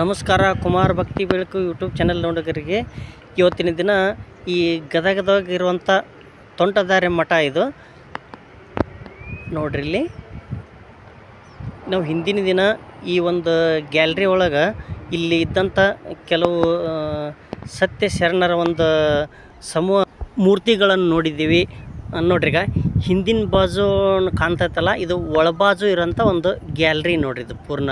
ನಮಸ್ಕಾರ, ಕುಮಾರ್ ಭಕ್ತಿ ಬೆಳಕು ಯೂಟ್ಯೂಬ್ ಚಾನೆಲ್ ನೋಡೋರಿಗೆ ಇವತ್ತಿನ ದಿನ ಈ ಗದಗದಾಗಿರುವಂಥ ತೊಂಟದಾರೆ ಮಠ ಇದು. ನೋಡ್ರಿ ಇಲ್ಲಿ. ನಾವು ಹಿಂದಿನ ದಿನ ಈ ಒಂದು ಗ್ಯಾಲ್ರಿ ಒಳಗೆ ಇಲ್ಲಿ ಇದ್ದಂಥ ಕೆಲವು ಸತ್ಯ ಶರಣರ ಒಂದು ಸಮೂಹ ಮೂರ್ತಿಗಳನ್ನು ನೋಡಿದ್ದೀವಿ. ನೋಡ್ರಿಗ ಹಿಂದಿನ ಬಾಜು ಕಾಣ್ತೈತಲ್ಲ ಇದು ಒಳಬಾಜು ಇರೋಂಥ ಒಂದು ಗ್ಯಾಲ್ರಿ ನೋಡ್ರಿ ಇದು ಪೂರ್ಣ.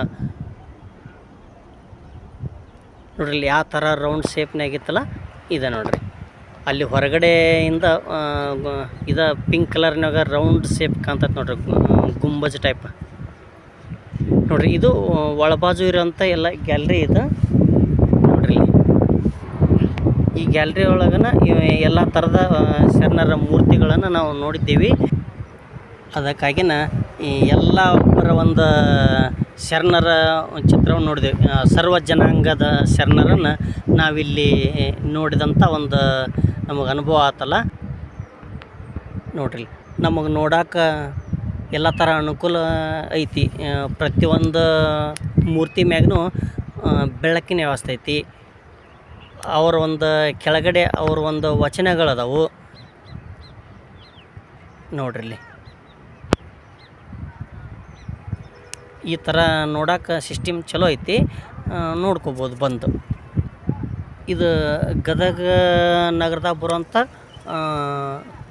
ನೋಡ್ರಿ ಇಲ್ಲಿ ಯಾವ ಥರ ರೌಂಡ್ ಶೇಪ್ನಾಗಿತ್ತಲ್ಲ ಇದೆ ನೋಡ್ರಿ. ಅಲ್ಲಿ ಹೊರಗಡೆಯಿಂದ ಇದು ಪಿಂಕ್ ಕಲರ್ನಾಗ ರೌಂಡ್ ಶೇಪ್ ಕಾಣ್ತೈತೆ ನೋಡ್ರಿ ಗುಂಬಜ್ ಟೈಪ್ ನೋಡ್ರಿ, ಇದು ಒಳಬಾಜು ಇರೋಂಥ ಎಲ್ಲ ಗ್ಯಾಲ್ರಿ ಇದು. ನೋಡ್ರಿ. ಈ ಗ್ಯಾಲ್ರಿ ಒಳಗನ ಎಲ್ಲ ಥರದ ಶರಣರ ಮೂರ್ತಿಗಳನ್ನು ನಾವು ನೋಡಿದ್ದೀವಿ. ಅದಕ್ಕಾಗಿನ ಈ ಎಲ್ಲ ಒಬ್ಬರ ಒಂದು ಶರಣರ ಚಿತ್ರವನ್ನು ನೋಡಿದೆವು. ಸರ್ವ ಜನಾಂಗದ ಶರಣರನ್ನು ನಾವಿಲ್ಲಿ ನೋಡಿದಂಥ ಒಂದು ನಮಗೆ ಅನುಭವ ಆತಲ್ಲ. ನೋಡ್ರಿ, ನಮಗೆ ನೋಡಾಕ ಎಲ್ಲ ಥರ ಅನುಕೂಲ ಐತಿ. ಪ್ರತಿಯೊಂದು ಮೂರ್ತಿ ಮ್ಯಾಗೂ ಬೆಳಕಿನ ವ್ಯವಸ್ಥೆ ಐತಿ. ಅವ್ರ ಒಂದು ಕೆಳಗಡೆ ಅವ್ರ ಒಂದು ವಚನಗಳದಾವು ನೋಡ್ರಿ ಈ ಥರ ನೋಡಕ್ಕೆ ಸಿಸ್ಟಮ್ ಚಲೋ ಐತಿ ನೋಡ್ಕೋಬೋದು ಬಂದು. ಇದು ಗದಗ ನಗರದಾಗ ಬರುವಂಥ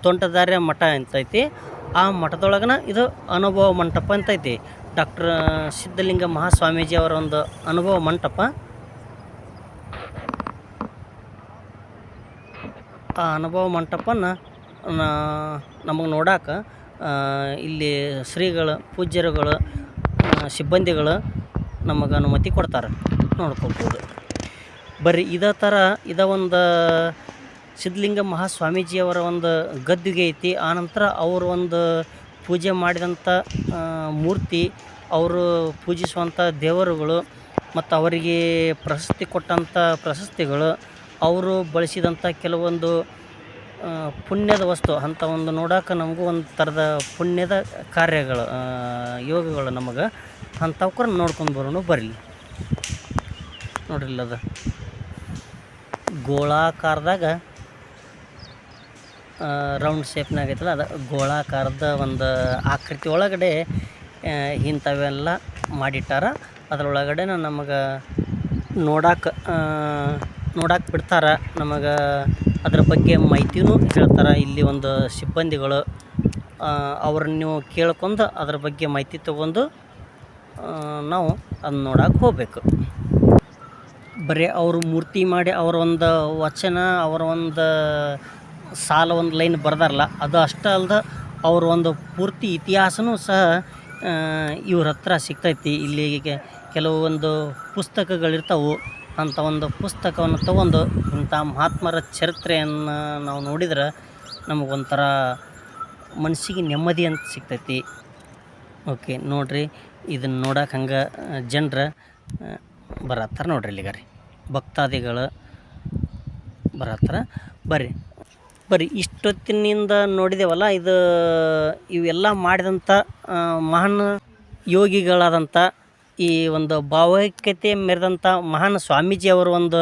ತೋಂಟದಾರ್ಯ ಮಠ ಅಂತೈತಿ ಆ ಮಠದೊಳಗನ ಇದು ಅನುಭವ ಮಂಟಪ ಅಂತೈತಿ ಡಾಕ್ಟರ್ ಸಿದ್ಧಲಿಂಗ ಮಹಾಸ್ವಾಮೀಜಿ ಅವರ ಒಂದು ಅನುಭವ ಮಂಟಪ. ಆ ಅನುಭವ ಮಂಟಪನ ನಮಗೆ ನೋಡಾಕ ಇಲ್ಲಿ ಶ್ರೀಗಳು, ಪೂಜ್ಯರುಗಳು ಸಿಬ್ಬಂದಿಗಳು ನಮಗೆ ಅನುಮತಿ ಕೊಡ್ತಾರೆ. ನೋಡ್ಕೊಬೋದು. ಬರ್ರಿ, ಇದೇ ಥರ ಇದ ಒಂದು ಸಿದ್ಧಲಿಂಗ ಮಹಾಸ್ವಾಮೀಜಿಯವರ ಒಂದು ಗದ್ದುಗೆ ಐತಿ. ಆನಂತರ ಅವರು ಒಂದು ಪೂಜೆ ಮಾಡಿದಂಥ ಮೂರ್ತಿ, ಅವರು ಪೂಜಿಸುವಂಥ ದೇವರುಗಳು ಮತ್ತು ಅವರಿಗೆ ಪ್ರಶಸ್ತಿ ಕೊಟ್ಟಂಥ ಪ್ರಶಸ್ತಿಗಳು, ಅವರು ಬಳಸಿದಂಥ ಕೆಲವೊಂದು ಪುಣ್ಯದ ವಸ್ತು ಅಂಥ ಒಂದು ನೋಡೋಕೆ ನಮಗೂ ಒಂದು ಥರದ ಪುಣ್ಯದ ಕಾರ್ಯಗಳು ಯೋಗಗಳು ನಮಗೆ. ಅಂಥವ್ಕರ ನೋಡ್ಕೊಂಡು ಬರೋಣ ಬರಲಿ. ನೋಡ್ರಿ ಅದು ಗೋಳಾಕಾರದಾಗ ರೌಂಡ್ ಶೇಪ್ನಾಗ ಐತಲ್ಲ, ಅದು ಗೋಳಾಕಾರದ ಒಂದು ಆಕೃತಿ ಒಳಗಡೆ ಇಂಥವೆಲ್ಲ ಮಾಡಿಟ್ಟಾರ. ಅದರೊಳಗಡೆ ನಮಗೆ ನೋಡಕ್ಕೆ ನೋಡಕ್ಕೆ ಬಿಡ್ತಾರೆ. ನಮಗೆ ಅದ್ರ ಬಗ್ಗೆ ಮಾಹಿತಿನೂ ಹೇಳ್ತಾರೆ. ಇಲ್ಲಿ ಒಂದು ಸಿಬ್ಬಂದಿಗಳು ಅವ್ರನ್ನ ನೀವು ಕೇಳ್ಕೊಂಡು ಅದ್ರ ಬಗ್ಗೆ ಮಾಹಿತಿ ತೊಗೊಂಡು ನಾವು ಅದನ್ನ ನೋಡಕ್ಕೆ ಹೋಗ್ಬೇಕು. ಬರೀ ಅವರು ಮೂರ್ತಿ ಮಾಡಿ ಅವರ ಒಂದು ವಚನ, ಅವರ ಒಂದು ಸಾಲ, ಒಂದು ಲೈನ್ ಬರ್ದಾರಲ್ಲ, ಅದು ಅಷ್ಟೇ ಅಲ್ದ ಅವ್ರ ಒಂದು ಪೂರ್ತಿ ಇತಿಹಾಸನೂ ಸಹ ಇವ್ರ ಹತ್ರ ಸಿಗ್ತೈತಿ. ಇಲ್ಲಿ ಕೆ- ಕೆಲವೊಂದು ಪುಸ್ತಕಗಳಿರ್ತಾವು. ಅಂಥ ಒಂದು ಪುಸ್ತಕವನ್ನು ತಗೊಂಡು ಇಂಥ ಮಹಾತ್ಮರ ಚರಿತ್ರೆಯನ್ನು ನಾವು ನೋಡಿದ್ರೆ ನಮಗೊಂಥರ ಮನಸ್ಸಿಗೆ ನೆಮ್ಮದಿ ಅಂತ ಸಿಗ್ತೈತಿ. ಓಕೆ, ನೋಡಿರಿ ಇದನ್ನು ನೋಡಕ್ಕೆ ಹಂಗೆ ಜನರ ಬರತ್ತಾರ ನೋಡ್ರಿ ರೀ. ಭಕ್ತಾದಿಗಳು ಬರತ್ತಾರ. ಬರ್ರಿ ಬರ್ರಿ, ಇಷ್ಟೊತ್ತಿನಿಂದ ನೋಡಿದೆವಲ್ಲ, ಇದು, ಇವೆಲ್ಲ ಮಾಡಿದಂಥ ಮಹಾನ್ ಯೋಗಿಗಳಾದಂಥ ಈ ಒಂದು ಭಾವೈಕ್ಯತೆ ಮೆರೆದಂಥ ಮಹಾನ್ ಸ್ವಾಮೀಜಿಯವರ ಒಂದು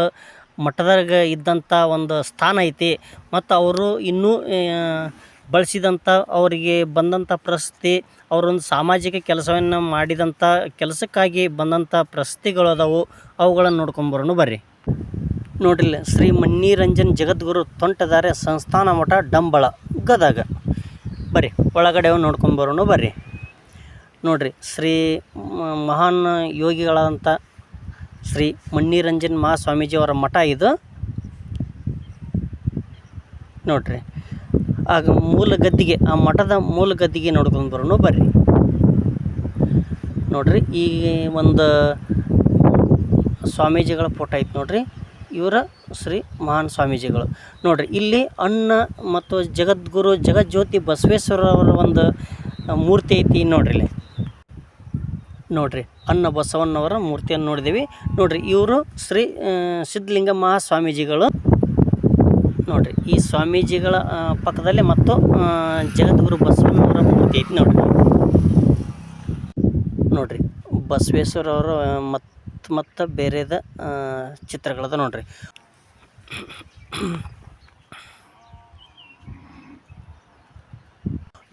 ಮಠದಾಗ ಇದ್ದಂಥ ಒಂದು ಸ್ಥಾನ ಐತಿ. ಮತ್ತು ಅವರು ಇನ್ನೂ ಬಳಸಿದಂಥ ಅವರಿಗೆ ಬಂದಂಥ ಪ್ರಶಸ್ತಿ ಅವರೊಂದು ಸಾಮಾಜಿಕ ಕೆಲಸವನ್ನು ಮಾಡಿದಂಥ ಕೆಲಸಕ್ಕಾಗಿ ಬಂದಂಥ ಪ್ರಶಸ್ತಿಗಳು ಅದಾವು. ಅವುಗಳನ್ನು ನೋಡ್ಕೊಂಬರೋಣ ಬರ್ರಿ. ನೋಡ್ರಿಲ್ಲ, ಶ್ರೀ ಮಣ್ಣಿರಂಜನ್ ಜಗದ್ಗುರು ತೊಂಟದಾರೆ ಸಂಸ್ಥಾನ ಮಠ ಡಂಬಳ, ಗದಗ. ಬರ್ರಿ, ಒಳಗಡೆ ನೋಡ್ಕೊಂಬರೋಣ ಬರ್ರಿ. ನೋಡ್ರಿ, ಶ್ರೀ ಮಹಾನ್ ಯೋಗಿಗಳಾದಂಥ ಶ್ರೀ ಮಣ್ಣಿರಂಜನ್ ಮಹಾಸ್ವಾಮೀಜಿಯವರ ಮಠ ಇದು. ನೋಡ್ರಿ ಆಗ ಮೂಲ ಗದ್ದಿಗೆ, ಆ ಮಠದ ಮೂಲ ಗದ್ದಿಗೆ ನೋಡ್ಕೊಂಡು ಬರೋಣ ಬರ್ರಿ. ನೋಡ್ರಿ, ಈ ಒಂದು ಸ್ವಾಮೀಜಿಗಳ ಫೋಟೋ ಐತೆ ನೋಡ್ರಿ. ಇವರ ಶ್ರೀ ಮಹಾನ್ ಸ್ವಾಮೀಜಿಗಳು. ನೋಡ್ರಿ, ಇಲ್ಲಿ ಅಣ್ಣ ಮತ್ತು ಜಗದ್ಗುರು ಜಗಜ್ಯೋತಿ ಬಸವೇಶ್ವರ ಅವರ ಒಂದು ಮೂರ್ತಿ ಐತಿ ನೋಡ್ರಿ ಇಲ್ಲಿ. ನೋಡ್ರಿ ಅನ್ನ ಬಸವಣ್ಣವರ ಮೂರ್ತಿಯನ್ನು ನೋಡಿದ್ದೀವಿ ನೋಡ್ರಿ, ಇವರು ಶ್ರೀ ಸಿದ್ಧಲಿಂಗ ಮಹಾಸ್ವಾಮೀಜಿಗಳು ನೋಡ್ರಿ. ಈ ಸ್ವಾಮೀಜಿಗಳ ಪಕ್ಕದಲ್ಲಿ ಮತ್ತು ಜಗದ್ಗುರು ಬಸವಣ್ಣವರ ಮೂರ್ತಿ ಐತಿ ನೋಡ್ರಿ. ನೋಡ್ರಿ ಬಸವೇಶ್ವರ ಅವರು ಮತ್ತು ಮತ್ತು ಬೇರೆದ ಚಿತ್ರಗಳದ ನೋಡಿರಿ.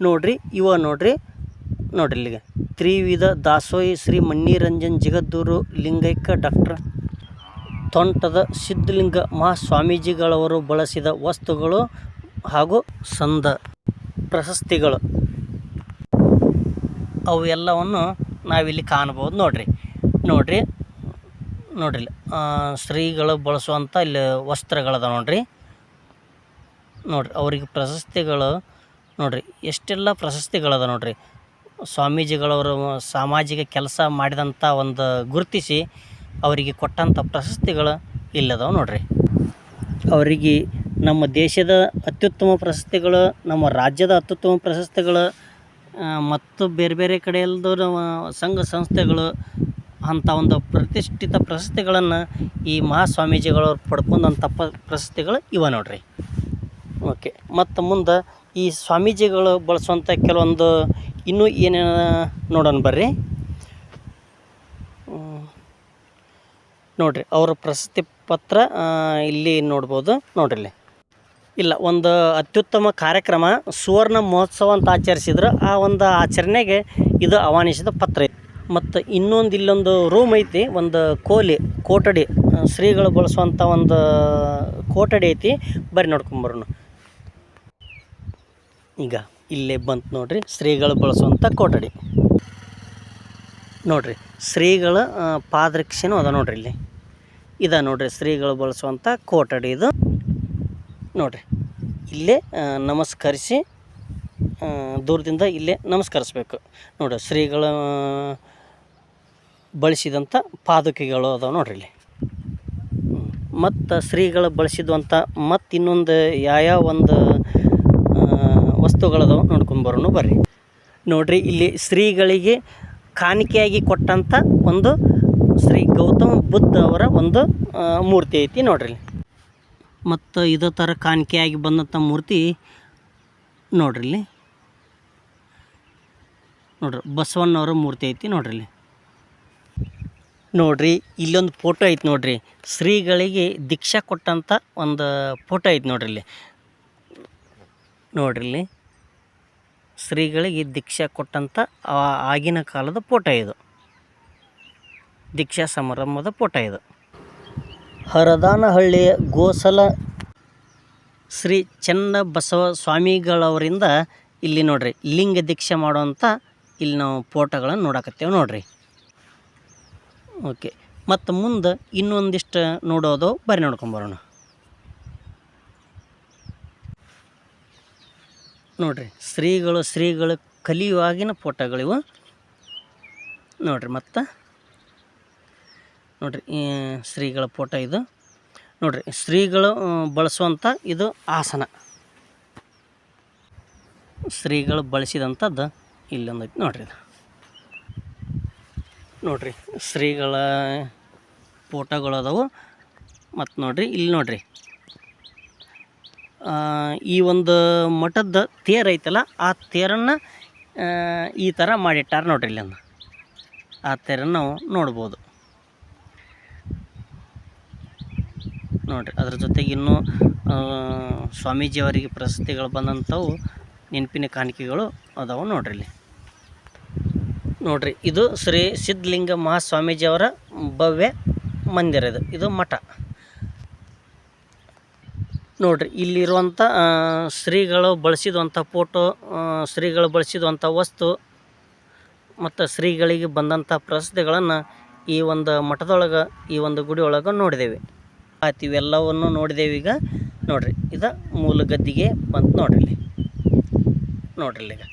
ನೋಡ್ರಿ, ಇವ ನೋಡ್ರಿ ನೋಡ್ರಿ ಇಲ್ಲಿಗೆ. ತ್ರಿವಿಧ ದಾಸೋಯಿ ಶ್ರೀ ಮಣ್ಣಿರಂಜನ್ ಜಗದ್ದೂರು ಲಿಂಗೈಕ್ಯ ಡಾಕ್ಟರ್ ತೋಂಟದ ಸಿದ್ಧಲಿಂಗ ಮಹಾಸ್ವಾಮೀಜಿಗಳವರು ಬಳಸಿದ ವಸ್ತುಗಳು ಹಾಗೂ ಸಂದ ಪ್ರಶಸ್ತಿಗಳು. ಅವು ಎಲ್ಲವನ್ನು ನಾವಿಲ್ಲಿ ಕಾಣ್ಬೋದು ನೋಡ್ರಿ ನೋಡ್ರಿ ನೋಡ್ರಿ ಶ್ರೀಗಳು ಬಳಸುವಂಥ ಇಲ್ಲಿ ವಸ್ತ್ರಗಳದ ನೋಡ್ರಿ. ನೋಡ್ರಿ, ಅವರಿಗೆ ಪ್ರಶಸ್ತಿಗಳು ನೋಡ್ರಿ. ಎಷ್ಟೆಲ್ಲ ಪ್ರಶಸ್ತಿಗಳದ ನೋಡ್ರಿ. ಸ್ವಾಮೀಜಿಗಳವರು ಸಾಮಾಜಿಕ ಕೆಲಸ ಮಾಡಿದಂಥ ಒಂದು ಗುರುತಿಸಿ ಅವರಿಗೆ ಕೊಟ್ಟಂಥ ಪ್ರಶಸ್ತಿಗಳು ಇಲ್ಲದವು ನೋಡ್ರಿ. ಅವರಿಗೆ ನಮ್ಮ ದೇಶದ ಅತ್ಯುತ್ತಮ ಪ್ರಶಸ್ತಿಗಳು, ನಮ್ಮ ರಾಜ್ಯದ ಅತ್ಯುತ್ತಮ ಪ್ರಶಸ್ತಿಗಳು ಮತ್ತು ಬೇರೆ ಬೇರೆ ಕಡೆಯಲ್ಲದು ನಮ್ಮ ಸಂಘ ಸಂಸ್ಥೆಗಳು ಅಂಥ ಒಂದು ಪ್ರತಿಷ್ಠಿತ ಪ್ರಶಸ್ತಿಗಳನ್ನು ಈ ಮಹಾಸ್ವಾಮೀಜಿಗಳವ್ರು ಪಡ್ಕೊಂಡಂಥ ಪ, ಪ್ರಶಸ್ತಿಗಳು ಇವ ನೋಡ್ರಿ. ಓಕೆ, ಮತ್ತು ಮುಂದೆ ಈ ಸ್ವಾಮೀಜಿಗಳು ಬಳಸುವಂಥ ಕೆಲವೊಂದು ಇನ್ನೂ ಏನೇನು ನೋಡೋಣ ಬರ್ರಿ. ನೋಡ್ರಿ, ಅವರ ಪ್ರಶಸ್ತಿ ಪತ್ರ ಇಲ್ಲಿ ನೋಡ್ಬೋದು, ನೋಡ್ರಿ ಇಲ್ಲಿ. ಇಲ್ಲ, ಒಂದು ಅತ್ಯುತ್ತಮ ಕಾರ್ಯಕ್ರಮ, ಸುವರ್ಣ ಮಹೋತ್ಸವ ಅಂತ ಆಚರಿಸಿದ್ರು. ಆ ಒಂದು ಆಚರಣೆಗೆ ಇದು ಆಹ್ವಾನಿಸಿದ ಪತ್ರ ಐತಿ ಮತ್ತು ಇನ್ನೊಂದು ಇಲ್ಲೊಂದು ರೂಮ್ ಐತಿ, ಒಂದು ಕೋಲಿ, ಕೋಟಡಿ ಶ್ರೀಗಳು ಬಳಸುವಂಥ ಒಂದು ಕೋಟಡಿ ಐತಿ ಬರೀ ನೋಡ್ಕೊಂಬರೋಣ ಈಗ ಇಲ್ಲೇ ಬಂತು ನೋಡ್ರಿ, ಶ್ರೀಗಳು ಬಳಸುವಂಥ ಕೋಟಡಿ. ನೋಡ್ರಿ, ಶ್ರೀಗಳ ಪಾದರಕ್ಷೆನೂ ಅದ ನೋಡ್ರಿ ಇಲ್ಲಿ. ಇದ ನೋಡ್ರಿ, ಶ್ರೀಗಳು ಬಳಸುವಂಥ ಕೋಟಡಿ ಇದು. ನೋಡ್ರಿ, ಇಲ್ಲೇ ನಮಸ್ಕರಿಸಿ ದೂರದಿಂದ ಇಲ್ಲೇ ನಮಸ್ಕರಿಸ್ಬೇಕು. ನೋಡ್ರಿ, ಶ್ರೀಗಳ ಬಳಸಿದಂಥ ಪಾದುಕೆಗಳು ಅದಾವೆ ನೋಡ್ರಿ ಇಲ್ಲಿ. ಮತ್ತು ಶ್ರೀಗಳು ಬಳಸಿದಂಥ ಮತ್ತು ಇನ್ನೊಂದು ಯಾವ್ಯಾವ ಒಂದು ವಸ್ತುಗಳದಾವೆ ನೋಡ್ಕೊಂಡು ಬರೋಣ ಬರ್ರಿ. ನೋಡ್ರಿ, ಇಲ್ಲಿ ಶ್ರೀಗಳಿಗೆ ಕಾಣಿಕೆಯಾಗಿ ಕೊಟ್ಟಂಥ ಒಂದು ಶ್ರೀ ಗೌತಮ ಬುದ್ಧ ಅವರ ಒಂದು ಮೂರ್ತಿ ಐತಿ ನೋಡ್ರಿ ಮತ್ತು ಇದೇ ಥರ ಕಾಣಿಕೆಯಾಗಿ ಬಂದಂಥ ಮೂರ್ತಿ ನೋಡ್ರಿ ನೋಡ್ರಿ ಬಸವಣ್ಣವರ ಮೂರ್ತಿ ಐತಿ ನೋಡ್ರಿ ನೋಡ್ರಿ, ಇಲ್ಲೊಂದು ಫೋಟೋ ಐತಿ ನೋಡ್ರಿ. ಶ್ರೀಗಳಿಗೆ ದೀಕ್ಷಾ ಕೊಟ್ಟಂಥ ಒಂದು ಫೋಟೋ ಐತಿ ನೋಡ್ರಿ ನೋಡ್ರಿ ಶ್ರೀಗಳಿಗೆ ದೀಕ್ಷೆ ಕೊಟ್ಟಂಥ ಆಗಿನ ಕಾಲದ ಫೋಟೋ ಇದು. ದೀಕ್ಷಾ ಸಮಾರಂಭದ ಫೋಟೋ ಇದು. ಹರದಾನಹಳ್ಳಿಯ ಗೋಸಲ ಶ್ರೀ ಚನ್ನಬಸವ ಸ್ವಾಮಿಗಳವರಿಂದ ಇಲ್ಲಿ ನೋಡ್ರಿ, ಲಿಂಗ ದೀಕ್ಷೆ ಮಾಡುವಂಥ ಇಲ್ಲಿ ನಾವು ಫೋಟೋಗಳನ್ನು ನೋಡಕತ್ತೇವೆ ನೋಡ್ರಿ. ಓಕೆ, ಮತ್ತು ಮುಂದೆ ಇನ್ನೊಂದಿಷ್ಟು ನೋಡೋದು ಬರೀ ನೋಡ್ಕೊಂಬರೋಣ ನೋಡ್ರಿ ಶ್ರೀಗಳು ಶ್ರೀಗಳು ಕಲಿಯುವಾಗಿನ ಫೋಟೋಗಳಿವು ನೋಡ್ರಿ ಮತ್ತು. ನೋಡ್ರಿ ಶ್ರೀಗಳ ಫೋಟೋ ಇದು. ನೋಡ್ರಿ ಶ್ರೀಗಳು ಬಳಸುವಂಥ ಇದು ಆಸನ. ಶ್ರೀಗಳು ಬಳಸಿದಂಥದ್ದು ಇಲ್ಲೊಂದು ಐತಿ ನೋಡ್ರಿ ಇದು. ನೋಡ್ರಿ ಶ್ರೀಗಳ ಫೋಟೋಗಳು ಅದಾವು. ಮತ್ತು ನೋಡ್ರಿ, ಇಲ್ಲಿ ನೋಡ್ರಿ. ಈ ಒಂದು ಮಠದ ತೇರು ಐತಲ್ಲ, ಆ ತೇರನ್ನು ಈ ಥರ ಮಾಡಿಟ್ಟಾರ ನೋಡ್ರಿ ಇಲ್ಲಿಂದ. ಆ ತೇರನ್ನು ನಾವು ನೋಡ್ಬೋದು. ನೋಡ್ರಿ, ಅದ್ರ ಜೊತೆಗೆ ಇನ್ನೂ ಸ್ವಾಮೀಜಿಯವರಿಗೆ ಪ್ರಶಸ್ತಿಗಳು ಬಂದಂಥವು ನೆನಪಿನ ಕಾಣಿಕೆಗಳು ಅದಾವೆ ನೋಡ್ರಿ ಇಲ್ಲಿ. ನೋಡ್ರಿ, ಇದು ಶ್ರೀ ಸಿದ್ಧಲಿಂಗ ಮಹಾಸ್ವಾಮೀಜಿಯವರ ಭವ್ಯ ಮಂದಿರ ಇದು. ಇದು ಮಠ. ನೋಡ್ರಿ ಇಲ್ಲಿರುವಂಥ ಶ್ರೀಗಳು ಬಳಸಿದಂಥ ಫೋಟೋ ಶ್ರೀಗಳು ಬಳಸಿದಂಥ ವಸ್ತು ಮತ್ತು ಶ್ರೀಗಳಿಗೆ ಬಂದಂಥ ಪ್ರಶಸ್ತಿಗಳನ್ನು ಈ ಒಂದು ಮಠದೊಳಗೆ, ಈ ಒಂದು ಗುಡಿ ನೋಡಿದ್ದೇವೆ ಆಯ್ತು, ಇವೆಲ್ಲವನ್ನು ನೋಡಿದೇವೆ ಈಗ. ನೋಡ್ರಿ, ಇದು ಮೂಲ ಗದ್ದಿಗೆ ಬಂತು ನೋಡ್ರಿ ಇಲ್ಲಿ. ನೋಡ್ರಿ ಈಗ.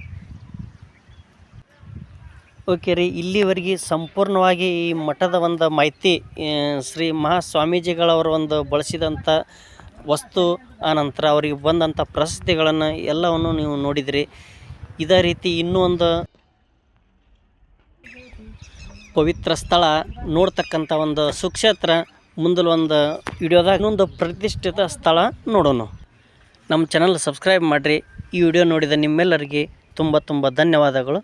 ಓಕೆ ರೀ, ಇಲ್ಲಿವರೆಗೆ ಸಂಪೂರ್ಣವಾಗಿ ಈ ಮಠದ ಒಂದು ಮಾಹಿತಿ ಶ್ರೀ ಮಹಾಸ್ವಾಮೀಜಿಗಳವರ ಒಂದು ಬಳಸಿದಂಥ ವಸ್ತು ಆನಂತರ ಅವರಿಗೆ ಬಂದಂಥ ಪ್ರಶಸ್ತಿಗಳನ್ನು ಎಲ್ಲವನ್ನು ನೀವು ನೋಡಿದಿರಿ. ಇದೇ ರೀತಿ ಇನ್ನೂ ಒಂದು ಪವಿತ್ರ ಸ್ಥಳ ನೋಡ್ತಕ್ಕಂಥ ಒಂದು ಸುಕ್ಷೇತ್ರ ಮುಂದಲು ಒಂದು ವಿಡಿಯೋದಾಗ ಇನ್ನೊಂದು ಪ್ರತಿಷ್ಠಿತ ಸ್ಥಳ ನೋಡೋಣ. ನಮ್ಮ ಚಾನಲ್ ಸಬ್ಸ್ಕ್ರೈಬ್ ಮಾಡಿರಿ. ಈ ವಿಡಿಯೋ ನೋಡಿದ ನಿಮ್ಮೆಲ್ಲರಿಗೆ ತುಂಬ ತುಂಬ ಧನ್ಯವಾದಗಳು.